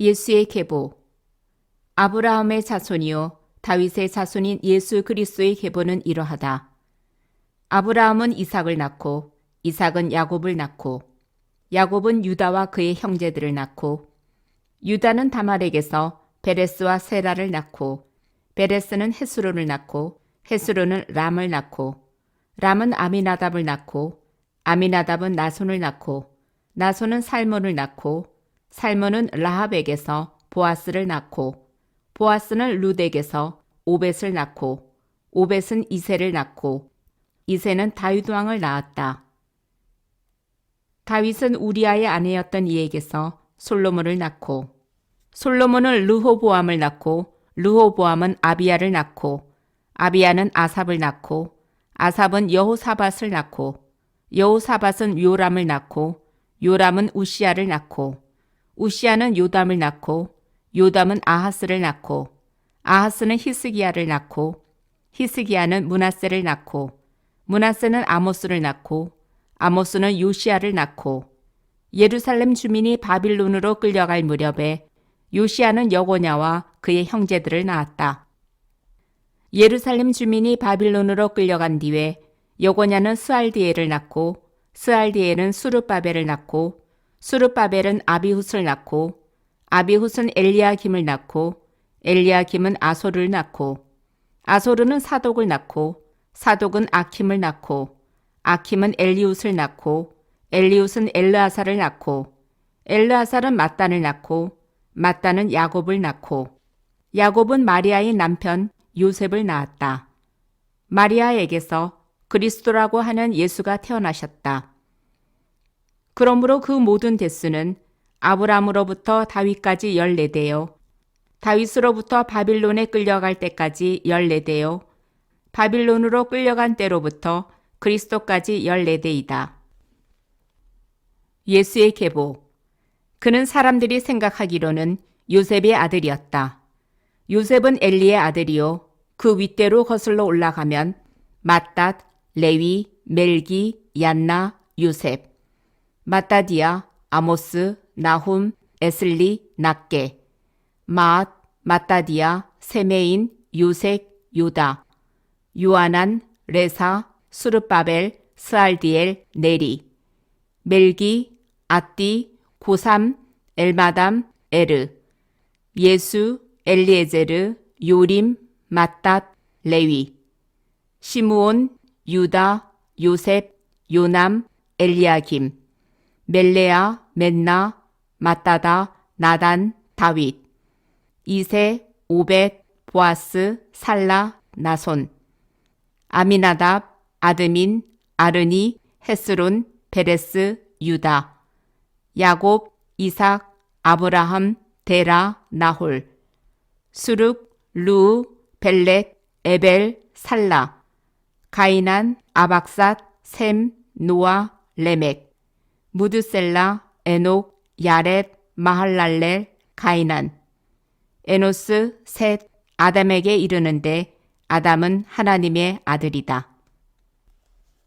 예수의 계보 아브라함의 자손이요 다윗의 자손인 예수 그리스도의 계보는 이러하다. 아브라함은 이삭을 낳고 이삭은 야곱을 낳고 야곱은 유다와 그의 형제들을 낳고 유다는 다말에게서 베레스와 세라를 낳고 베레스는 헤스론을 낳고 헤스론은 람을 낳고 람은 아미나답을 낳고 아미나답은 나손을 낳고 나손은 살몬을 낳고 살몬은 라합에게서 보아스를 낳고 보아스는 룻에게서 오벳을 낳고 오벳은 이세를 낳고 이세는 다윗 왕을 낳았다. 다윗은 우리아의 아내였던 이에게서 솔로몬을 낳고 솔로몬은 르호보암을 낳고 르호보암은 아비야를 낳고 아비야는 아삽을 낳고 아삽은 여호사밧을 낳고 여호사밧은 요람을 낳고 요람은 우시아를 낳고 우시아는 요담을 낳고 요담은 아하스를 낳고 아하스는 히스기야를 낳고 히스기야는 문하세를 낳고 문하세는 아모스를 낳고 아모스는 요시아를 낳고 예루살렘 주민이 바빌론으로 끌려갈 무렵에 요시아는 여고냐와 그의 형제들을 낳았다. 예루살렘 주민이 바빌론으로 끌려간 뒤에 여고냐는 스알디엘을 낳고 스알디엘은 수르바벨을 낳고 수르바벨은 아비훗을 낳고 아비훗은 엘리야김을 낳고 엘리야김은 아소를 낳고 아소르는 사독을 낳고 사독은 아킴을 낳고 아킴은 엘리웃을 낳고 엘리웃은 엘르아사를 낳고 엘르아사는 mat단을 낳고 mat단은 야곱을 낳고 야곱은 마리아의 남편 요셉을 낳았다. 마리아에게서 그리스도라고 하는 예수가 태어나셨다. 그러므로 그 모든 대수는 아브라함으로부터 다윗까지 14대요. 다윗으로부터 바빌론에 끌려갈 때까지 14대요. 바빌론으로 끌려간 때로부터 그리스도까지 14대이다. 예수의 계보. 그는 사람들이 생각하기로는 요셉의 아들이었다. 요셉은 엘리의 아들이요. 그 윗대로 거슬러 올라가면 마탓, 레위, 멜기, 얀나, 요셉, 마따디아, 아모스, 나훔, 에슬리, 낫게, 마앗, 마따디아, 세메인, 요색, 요다, 요아난, 레사, 수르바벨, 스알디엘, 네리, 멜기, 아띠, 고삼, 엘마담, 에르, 예수, 엘리에제르, 요림, 마탓, 레위, 시므온, 유다, 요셉, 요남, 엘리야김, 멜레아, 맨나, 마따다, 나단, 다윗, 이세, 오벳, 보아스, 살라, 나손, 아미나답, 아드민, 아르니, 헤스론, 베레스, 유다, 야곱, 이삭, 아브라함, 데라, 나홀, 수룩, 루, 벨렛, 에벨, 살라, 가이난, 아박삿, 셈, 노아, 레멕, 무드셀라, 에녹, 야렛, 마할랄렐, 가이난, 에노스, 셋, 아담에게 이르는데 아담은 하나님의 아들이다.